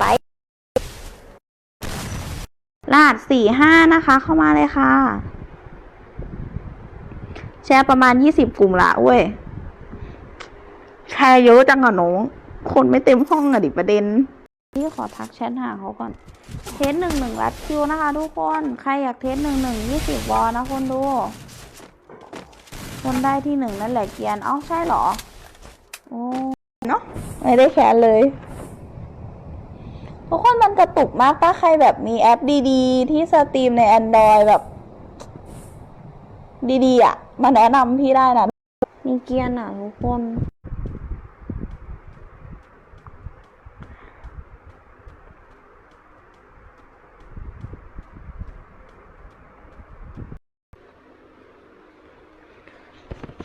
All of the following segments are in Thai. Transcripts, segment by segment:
ไป รหัสสี่ห้านะคะ เข้ามาเลยค่ะ แชร์ประมาณยี่สิบกลุ่มละเว้ยแชร์เยอะจังอะหนูคนไม่เต็มห้องอะดิประเด็นพี่ขอทักแชทหาเขาก่อน เทสหนึ่งหนึ่งรัดคิวนะคะทุกคน ใครอยากเทสหนึ่งหนึ่งยี่สิบวอนะคนดู คนได้ที่หนึ่งนั่นแหละเกียนเอ้าใช่เหรอ โอ้ เนาะไม่ได้แคสเลย ทุกคนมันกระตุกมากป้าใครแบบมีแอปดีๆ ที่สตรีมใน Android แบบ ดีๆอะ มาแนะนำพี่ได้นะ มีเกียนอะทุกคน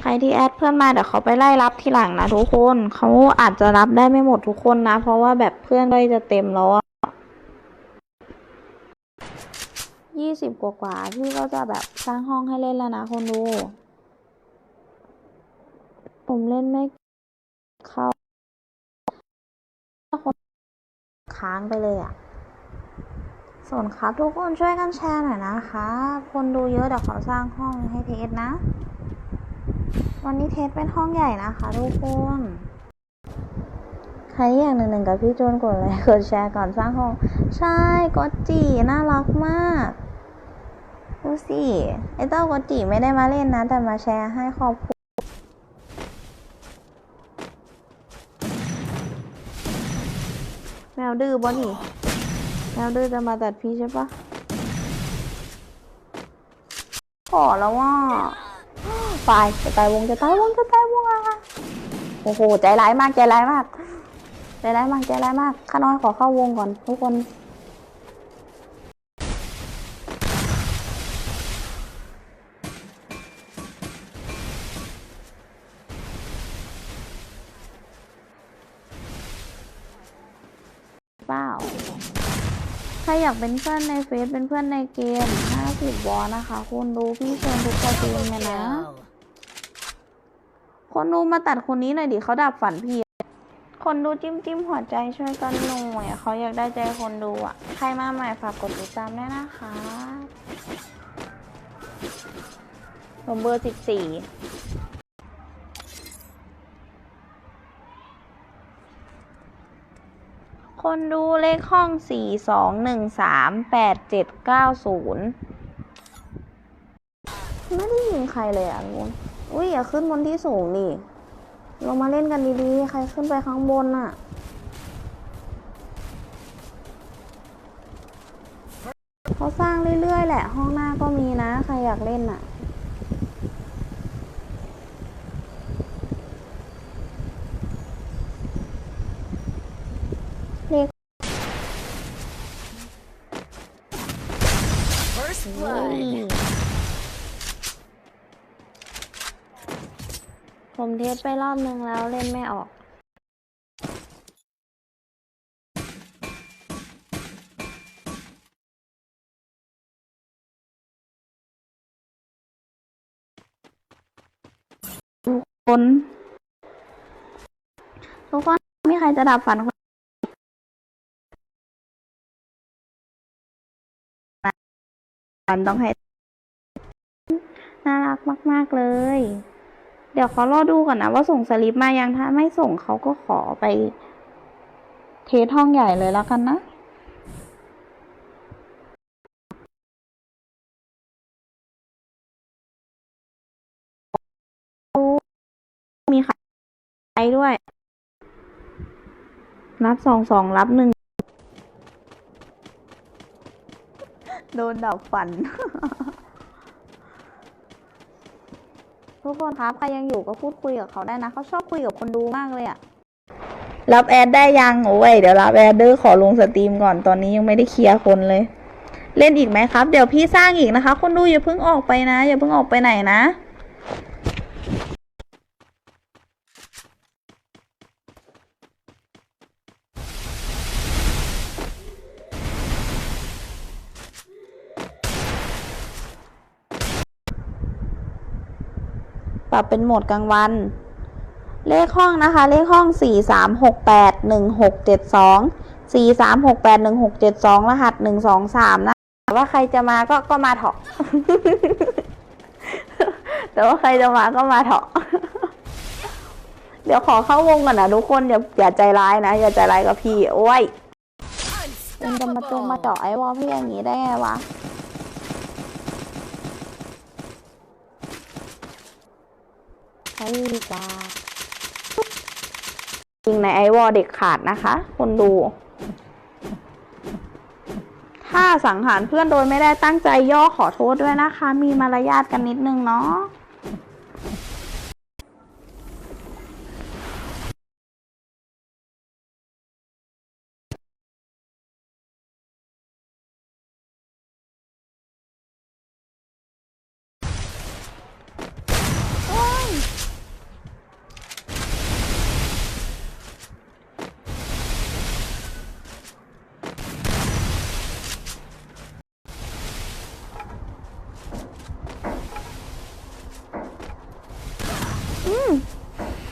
ใครที่แอดเพื่อนมาเดี๋ยวเขาไปไล่รับทีหลังนะทุกคน เขาอาจจะรับได้ไม่หมดทุกคนนะ เพราะว่าแบบเพื่อนก็จะเต็มแล้วอะยี่สิบ กว่าๆพี่ก็จะแบบสร้างห้องให้เล่นแล้วนะคนดูผมเล่นไม่เข้าคนค้างไปเลยอะส่วนครับทุกคนช่วยกันแชร์หน่อยนะคะ คนดูเยอะเดี๋ยวขอสร้างห้องให้เทสนะ วันนี้เทสเป็นห้องใหญ่นะคะทุกคนใครอยากหนึ่งหนึ่งกับพี่โจนกดไลค์กดแชร์ก่อนสร้างห้อง ใช่กดจีน่ารักมาก ดูสิไอเต้ากดจีไม่ได้มาเล่นนะ แต่มาแชร์ให้ขอบคุณแมวดื้อบอนี่แมวดื้อจะมาตัดพี่ใช่ปะขอแล้วว่าไปจะตายวงจะตายวงจะตายวงอะโอ้โหใจร้ายมากใจร้ายมากใจร้ายมากใจร้ายมากข้าน้อยขอเข้าวงก่อนทุกคน ครอยากเป็นเพื่อนในเฟซเป็นเพื่อนในเกม 50วอลนะคะ คุณดูพี่เชิญทุกคนเองเลยนะคนดูมาตัดคนนี้หน่อยดิเขาดับฝันพี่ คนดูจิ้มจิ้มหัวใจช่วยกันหน่อยเขาอยากได้ใจคนดูอะ ใครมาใหม่ฝากกดติดตามด้วยนะคะผมเบอร์สิบสี่ คนดูเลขห้องสี่สองหนึ่งสามแปดเจ็ดเก้าศูนย์ไม่ได้ยินใครเลยอะลุงอุ้ยอย่าขึ้นบนที่สูงดิลงมาเล่นกันดีๆ ใครขึ้นไปข้างบนอะเขาสร้างเรื่อยๆ แหละ ห้องหน้าก็มีนะ ใครอยากเล่นอะ เลข First blood. ผมเทสไปรอบนึงแล้วเล่นไม่ออก ทุกคน ทุกคน มีใครจะดับฝันคน ฝันต้องให้น่ารักมาก ๆ เลย เดี๋ยวเขารอดูก่อนนะว่าส่งสลิปมายังถ้าไม่ส่งเขาก็ขอไป เทสห้องใหญ่เลยแล้วกันนะมีใครด้วย รับสองสองรับหนึ่ง โดนดับฝัน ทุกคนครับใครยังอยู่ก็พูดคุยกับเขาได้นะ เขาชอบคุยกับคนดูมากเลยอะรับแอดได้ยังโอ้ยเดี๋ยวรับแอดเดอร์ขอลงสตรีมก่อนตอนนี้ยังไม่ได้เคลียร์คนเลย เล่นอีกไหมครับ เดี๋ยวพี่สร้างอีกนะคะ คนดูอย่าเพิ่งออกไปนะ อย่าเพิ่งออกไปไหนนะ ปรับเป็นโหมดกลางวัน เลขห้องนะคะ เลขห้อง 4 3 6 8 1 6 7 2สี่สามหกแปดหนึ่งหกเจ็ดสองรหัสหนึ่งสองสามนะแต่ว่าใครจะมาก็ก็มาเถอะแต่ว่าใครจะมาก็มาเถอะเดี๋ยวขอเข้าวงก่อนนะทุกคนอย่าอย่าใจร้ายนะ อย่าใจร้ายกับพี่ โอ้ยเอ็งจะมาจงมาเจาะไอ้วอลพี่อย่างนี้ได้ไงวะ ใช้ ดีกว่าจริงในไอวอลเด็กขาดนะคะ คนดู ถ้าสังหารเพื่อนโดยไม่ได้ตั้งใจย่อขอโทษด้วยนะคะ มีมารยาทกันนิดนึงเนาะ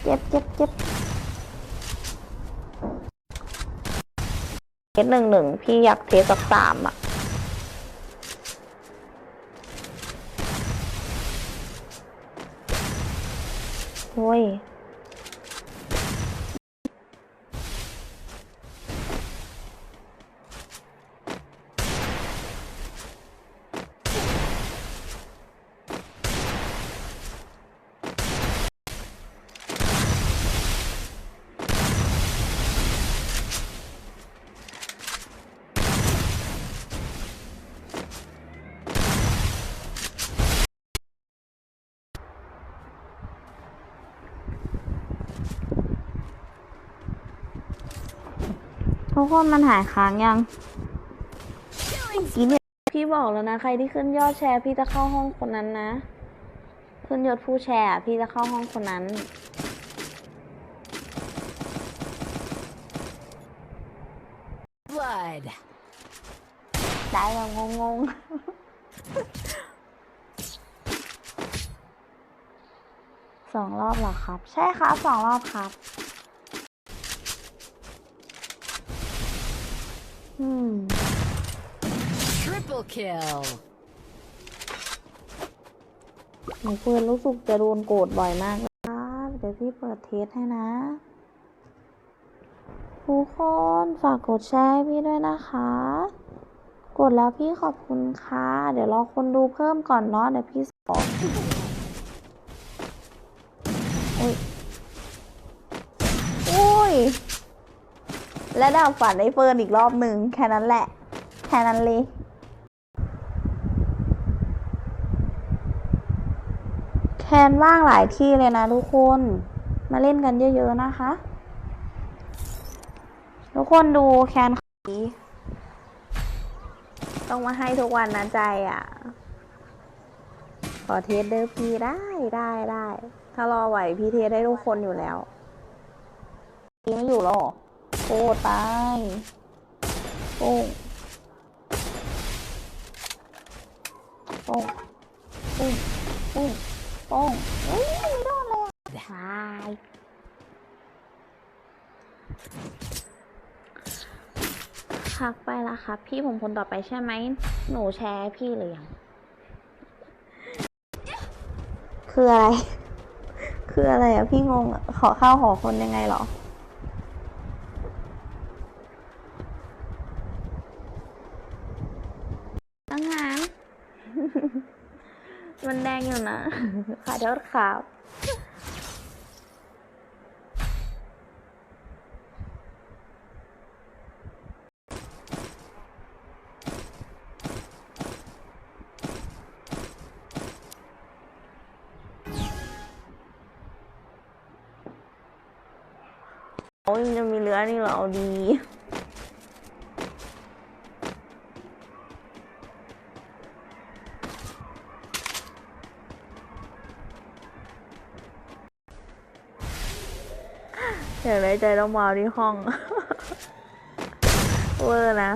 เจ็บเจ็บเจ็บเทสหนึ่งหนึ่งพี่อยากเทสสักสามอะ กคนมันหายค้างยังเมื่อกี้เนี่ยพี่บอกแล้วนะ ใครที่ขึ้นยอดแชร์ พี่จะเข้าห้องคนนั้นนะ ขึ้นยอดผู้แชร์อะพี่จะเข้าห้องคนนั้น Blood. ได้แบบงงๆสองรอบเหรอครับ ใช่ครับสองรอบครับ อืม Triple kill. หนูเฟิร์นรู้สึกจะโดนโกรธบ่อยมากครับเดี๋ยวพี่เปิดเทสให้นะ ทุกคนฝากกดแชร์ให้พี่ด้วยนะคะ กดแล้วพี่ขอบคุณค่ะ เดี๋ยวรอคนดูเพิ่มก่อนเนาะเดี๋ยวพี่สอนอุ้ยอุ้ย และดาวฝันไอ้เฟิร์นอีกรอบหนึ่งแค่นั้นแหละ แค่นั้นเลยแคนว่างหลายที่เลยนะทุกคน มาเล่นกันเยอะๆนะคะ ทุกคนดูแคนขีต้องมาให้ทุกวันนะใจอะ ขอเทสเดอร์พี่ได้ได้ได้ ถ้ารอไหวพี่เทสได้ทุกคนอยู่แล้วพี่ไม่อยู่หรอ โอ้ตายโป้โป้โป้โป้โป้งเฮ้ยไม่โดนเลยตายพักไปละครับ พี่ผมคนต่อไปใช่ไหม หนูแชร์พี่หรือยังคืออะไร คืออะไรอะพี่งง ขอข้าวขอคนยังไงหรอ ตั้งหางมันแดงอยู่นะขอโทษครับโอ้ยมันจะมีเรือนี่เหรอเอาดี อยากได้ใจต้องมาที่ห้อง เวอร์นะ